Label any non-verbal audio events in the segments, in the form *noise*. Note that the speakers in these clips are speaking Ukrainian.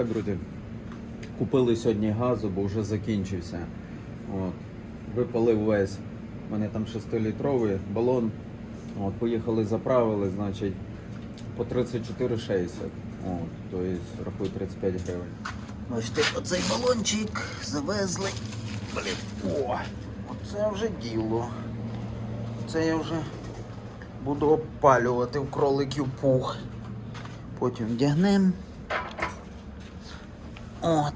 Так, друзі, купили сьогодні газу, бо вже закінчився. От. Випалив весь. У мене там 6-літровий балон. От, поїхали, заправили, значить, по 34,60. От, тобто, рахуй 35 гривень. Бачите, оцей балончик завезли. Блін, о, оце вже діло. Це я вже буду опалювати в кроликів пух. Потім вдягнем. От.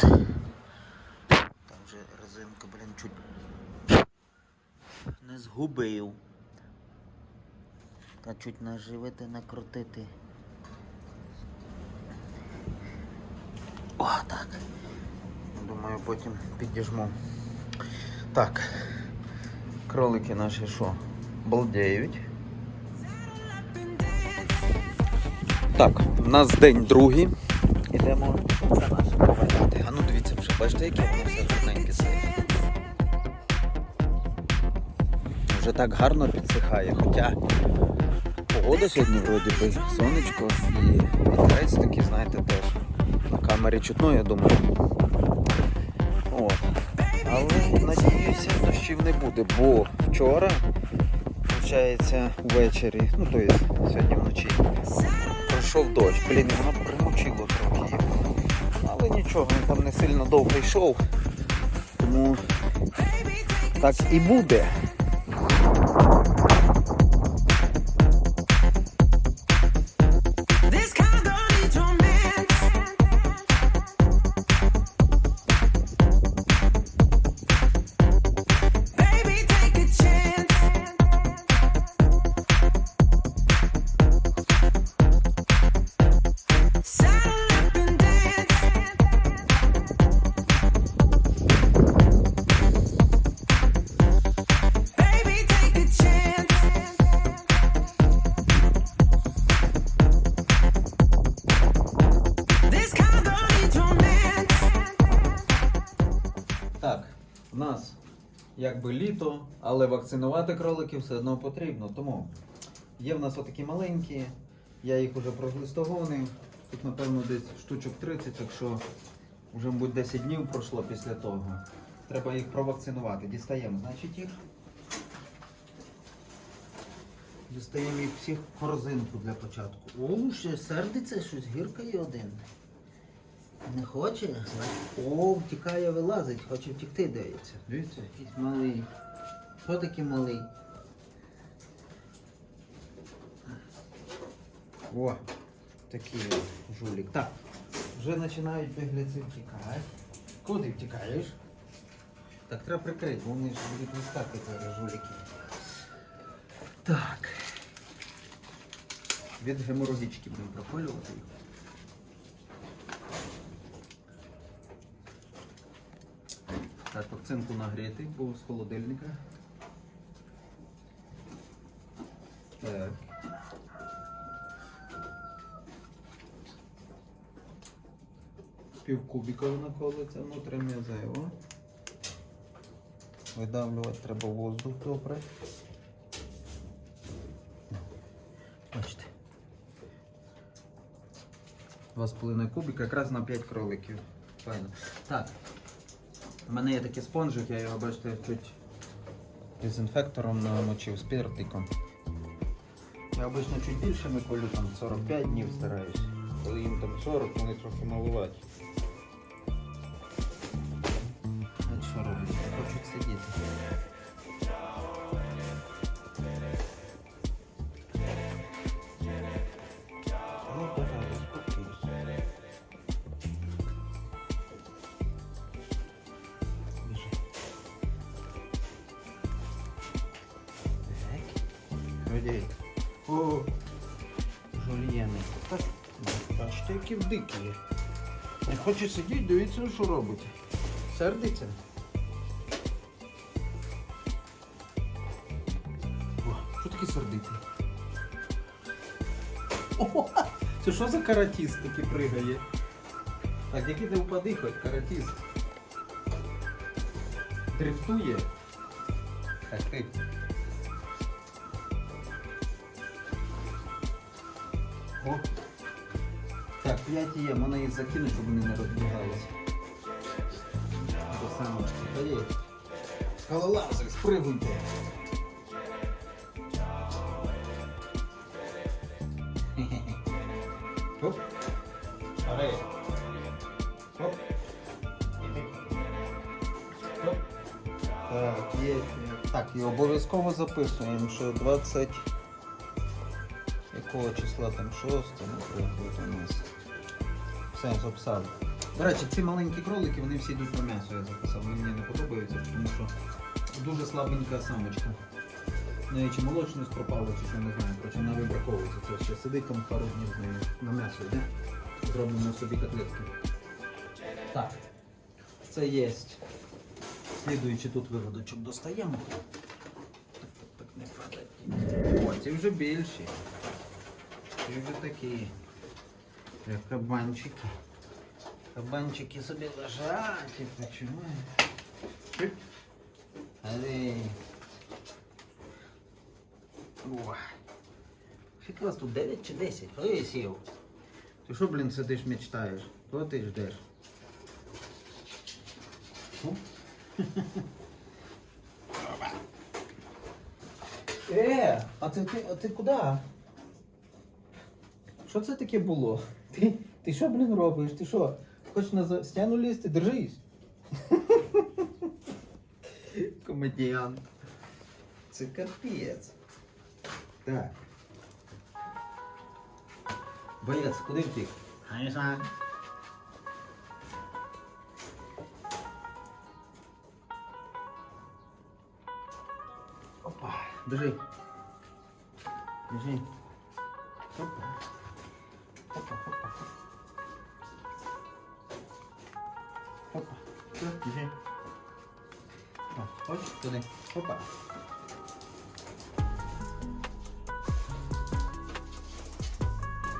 Там вже резинка, блін, чуть не згубив. Та чуть наживити, накрутити. О, так. Думаю, потім підіжму. Так. Кролики наші що? Балдеють. Так, у нас день другий. Ідемо бачите, воно все гарненьке сидить. Вже так гарно підсихає, хоча погода сьогодні вроді би сонечко і вітерець такий, знаєте, теж. На камері чутно, я думаю. От. Але надіюся, дощів не буде, бо вчора, виходить, ввечері, ну то є сьогодні вночі, пройшов дощ. Блін, воно примочило трохи. Але нічого, він там не сильно довго йшов. Тому так і буде. Якби літо, але вакцинувати кроликів все одно потрібно. Тому є в нас отакі маленькі, я їх вже проглистогонив. Тут, напевно, десь штучок 30, так що вже, мабуть, 10 днів пройшло після того. Треба їх провакцинувати. Дістаємо, значить, їх. Дістаємо їх всіх в корзинку для початку. О, ще сердиться щось, гіркає один. Не хоче? О, втікає, вилазить, хоче втікти, дається. Дивіться. Якийсь малий. Що такий малий? О, такий жулік. Так, вже починають бігліці втікати. Куди втікаєш? Так, треба прикрити, вони ж будуть вискакати зараз жуліки. Так. Від геморрагічки будемо проколювати їх. Так, вакцинку нагріти, бо з холодильника. Так. Пів кубіка вона колиться внутрі м'язево. Видавлювати треба воздух добре. Бачите. 2,5 кубіка, якраз на 5 кроликів. Файно. Так. У мене є такий спонжик, я його бачите чуть дезінфектором намочив спіртиком. Я обично чуть більше колю, там 45 днів стараюсь. Коли їм там 40, вони трохи малуваті. Так. О, жульєни. Так, бачите, які вдикі є. Не хоче сидіти, дивіться, що робить. Сердиться. О, що таке сердитий? О, це що за каратіст такий пригає? Так, який ти впади хоч, каратіст. Дрифтує. Так ти. О. Так, П'ять є, можна їх закинути, щоб вони не розбігалися. До самочки. Бери. Скалолази, спригуйте. Оп. Бери. Оп. Оп. Так, є. Так, і обов'язково записуємо, що 20 якого числа там 6, наприклад, у нас. Все, записали. До речі, ці маленькі кролики, вони всі йдуть на м'ясо, я записав. Мені не подобаються, тому що дуже слабенька самочка. Ну, чи молочність пропала, чи що не знаю. Короче, вона вибраковується. Це ще сидить там пару днів з нею на м'ясо йде. Зробимо собі котлетки. Так. Це є. Слідуючи тут виводочок достаємо. Так, так, так, не падає. О, ці вже більші. Вже такі. Кабанчики. Кабанчики собі лежать почувають. Але. О. Скільки вас тут 9 чи 10? Ой, сів. Ти що, блін, сидиш, мечтаєш? Кого ти ждеш? *laughs* Е, а ти, ти, а ти куди? Що це таке було? Ти, ти що, блін, робиш? Ти що? Хочеш на за- стіну лізти? Держись. Комедіант. Це капець. Так. Боєць, куди втік? А не знаю. Опа, держи. Держи. Опа. Опа, Опа. О, ось туди. Опа.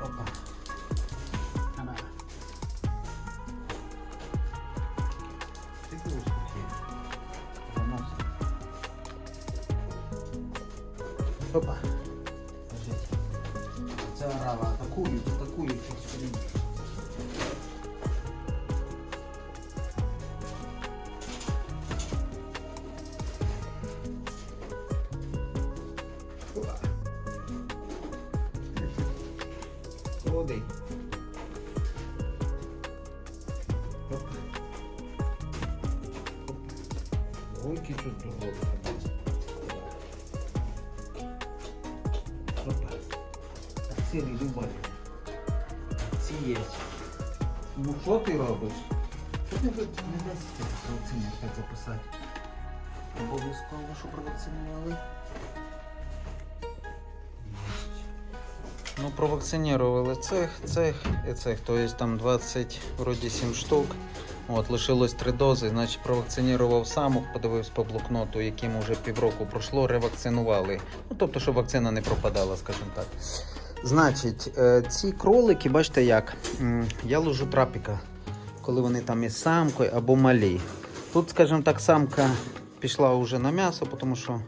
Опа. Ана. Ти куриш. Заносить. Опа. Держись. Це арава. Атакують, атакують. Ось Води. Опа. Ой, які тут договори. Опа. Так, сірий дубай. Ці є. Ну що ти робиш? Тут не дасть провакцину опять записати? Обов'язково, що провакцинували. Ну, провакцинировали цех, цех і цех. Тобто там 20, вроді 7 штук. От, лишилось 3 дози, значить провакцинував самок, подивився по блокноту, яким вже півроку пройшло, ревакцинували. Ну, тобто, щоб вакцина не пропадала, скажімо так. Значить, е, ці кролики, бачите як, я ложу трапіка, коли вони там із самкою або малі. Тут, скажімо так, самка пішла вже на м'ясо, тому що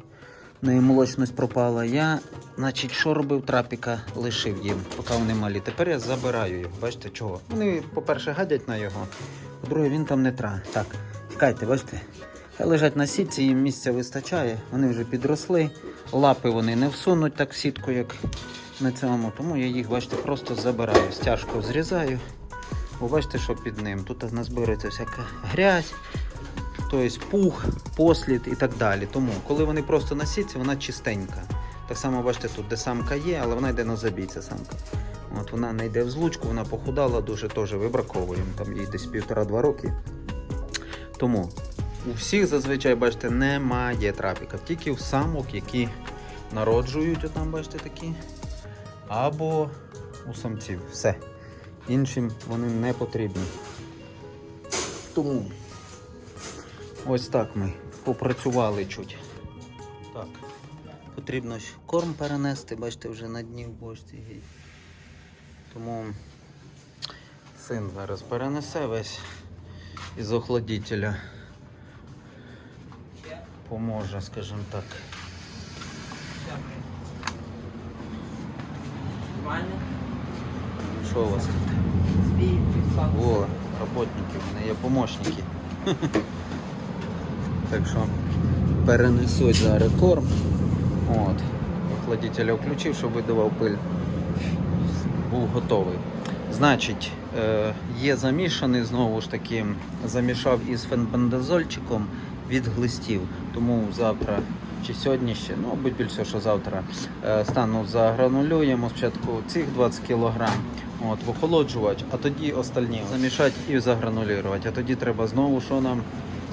в неї молочність пропала. Я, значить, що робив трапіка, лишив їм, поки вони малі. Тепер я забираю їх. Бачите чого? Вони, по-перше, гадять на його, по-друге, він там не тра. Так, тікайте, бачите? Лежать на сітці, їм місця вистачає, вони вже підросли, лапи вони не всунуть так в сітку, як на цьому. Тому я їх, бачите, просто забираю, стяжку зрізаю. Бо бачите, що під ним. Тут назбирається всяка грязь, тобто пух, послід і так далі. Тому, коли вони просто на сітці, вона чистенька. Так само, бачите, тут де самка є, але вона йде на забій, ця самка. От вона не йде в злучку, вона похудала дуже теж вибраковуємо. Там їй десь півтора-два роки. Тому у всіх зазвичай, бачите, немає трапіка. Тільки у самок, які народжують, отам, бачите, такі. Або у самців. Все. Іншим вони не потрібні. Тому ось так ми попрацювали чуть. Так. Потрібно ж корм перенести, бачите, вже на дні в бочці. Тому син зараз перенесе весь із охладителя. Поможе, скажімо так. Що у вас тут? О, роботники, в мене є помощники. *laughs* Так що перенесуть зараз корм. От. Охладителя включив, щоб видавав пиль. Був готовий. Значить, е, є замішаний знову ж таки, замішав із фенбендазольчиком від глистів. Тому завтра чи сьогодні ще, ну, мабуть, більше, що завтра е, стану загранулюємо спочатку цих 20 кг, от, в охолоджувач, а тоді остальні замішати і загранулювати. А тоді треба знову, що нам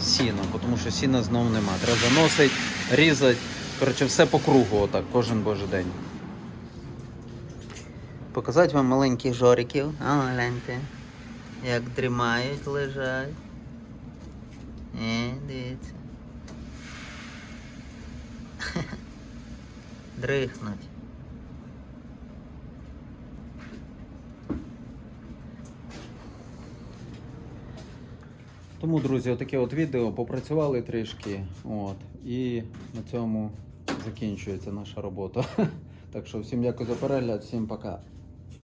сіно, тому що сіна знову нема. Треба заносити, різати. Коротше, все по кругу, отак, кожен божий день. Показати вам маленьких жориків. А, гляньте. Як дрімають, лежать. Е, дивіться. *laughs* Дрихнуть. Тому, друзі, отаке от відео попрацювали трішки. От, і на цьому закінчується наша робота. *laughs* Так що всім дякую за перегляд, всім пока.